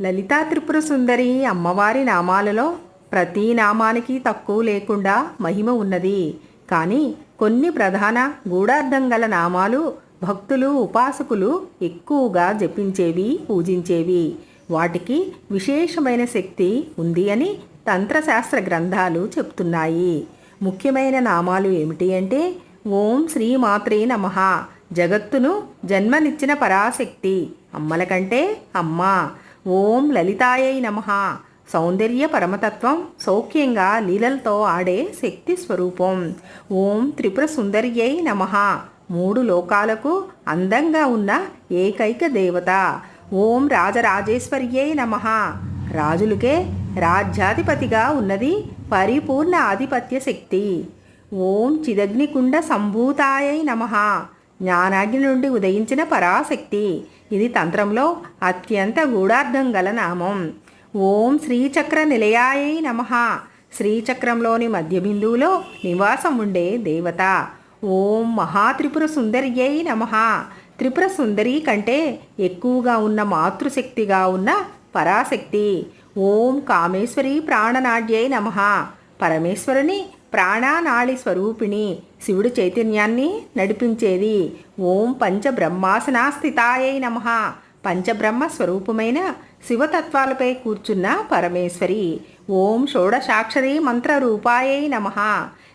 లలితా త్రిపుర సుందరి అమ్మవారి నామాలలో ప్రతి నామానికి తక్కువ లేకుండా మహిమ ఉన్నది. కానీ కొన్ని ప్రధాన గూఢార్థం గల నామాలు భక్తులు ఉపాసకులు ఎక్కువగా జపించేవి పూజించేవి. వాటికి విశేషమైన శక్తి ఉంది అని తంత్రశాస్త్ర గ్రంథాలు చెప్తున్నాయి. ముఖ్యమైన నామాలు ఏమిటి అంటే ఓం శ్రీ మాత్రే నమః. జగత్తును జన్మనిచ్చిన పరాశక్తి. అమ్మల కంటే అమ్మ. ఓం లలితాయై నమః. సౌందర్య పరమతత్వం సౌఖ్యంగా లీలలతో ఆడే శక్తి స్వరూపం. ఓం త్రిపుర సుందర్యై నమః. మూడు లోకాలకు అందంగా ఉన్న ఏకైక దేవత. ఓం రాజరాజేశ్వర్యై నమః. రాజులకే రాజ్యాధిపతిగా ఉన్నది పరిపూర్ణ ఆధిపత్య శక్తి. ఓం చిదగ్నికుండ సంభూతాయై నమః. జ్ఞానాగ్ని నుండి ఉదయించిన పరాశక్తి. ఇది తంత్రంలో అత్యంత గూఢార్థం గల నామం. ఓం శ్రీచక్ర నిలయాయై నమః. శ్రీచక్రంలోని మధ్య బిందువులో నివాసం ఉండే దేవత. ఓం మహాత్రిపుర సుందర్యై నమః. త్రిపుర సుందరి కంటే ఎక్కువగా ఉన్న మాతృశక్తిగా ఉన్న పరాశక్తి. ఓం కామేశ్వరి ప్రాణనాడ్యై నమః. పరమేశ్వరుని ప్రాణానాళి స్వరూపిణి శివుడు చైతన్యాన్ని నడిపించేది. ఓం పంచబ్రహ్మాసనాస్థితాయై నమ. పంచబ్రహ్మ స్వరూపమైన శివతత్వాలపై కూర్చున్న పరమేశ్వరి. ఓం షోడశాక్షరి మంత్ర రూపాయై నమ.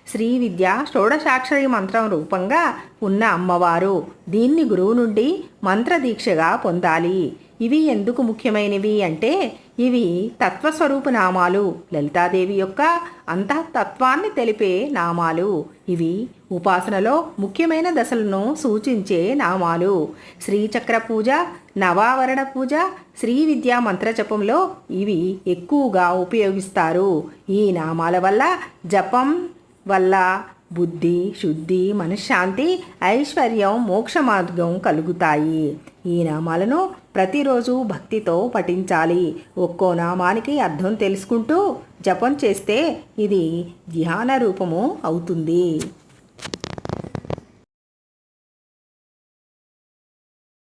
శ్రీ విద్య షోడశాక్షరి మంత్రం రూపంగా ఉన్న అమ్మవారు దీన్ని గురువు నుండి మంత్రదీక్షగా పొందాలి. ఇవి ఎందుకు ముఖ్యమైనవి అంటే ఇవి తత్వస్వరూపు నామాలు. లలితాదేవి యొక్క అంతఃతత్వాన్ని తెలిపే నామాలు. ఇవి ఉపాసనలో ముఖ్యమైన దశలను సూచించే నామాలు. శ్రీచక్ర పూజ నవావరణ పూజ శ్రీ విద్యా మంత్రజపంలో ఇవి ఎక్కువగా ఉపయోగిస్తారు. ఈ నామాల వల్ల జపం వల్ల బుద్ధి శుద్ధి మనశ్శాంతి ఐశ్వర్యం మోక్ష మార్గం కలుగుతాయి. ఈ నామాలను ప్రతిరోజు భక్తితో పఠించాలి. ఒక్కో నామానికి అర్థం తెలుసుకుంటూ జపం చేస్తే ఇది ధ్యాన రూపము అవుతుంది.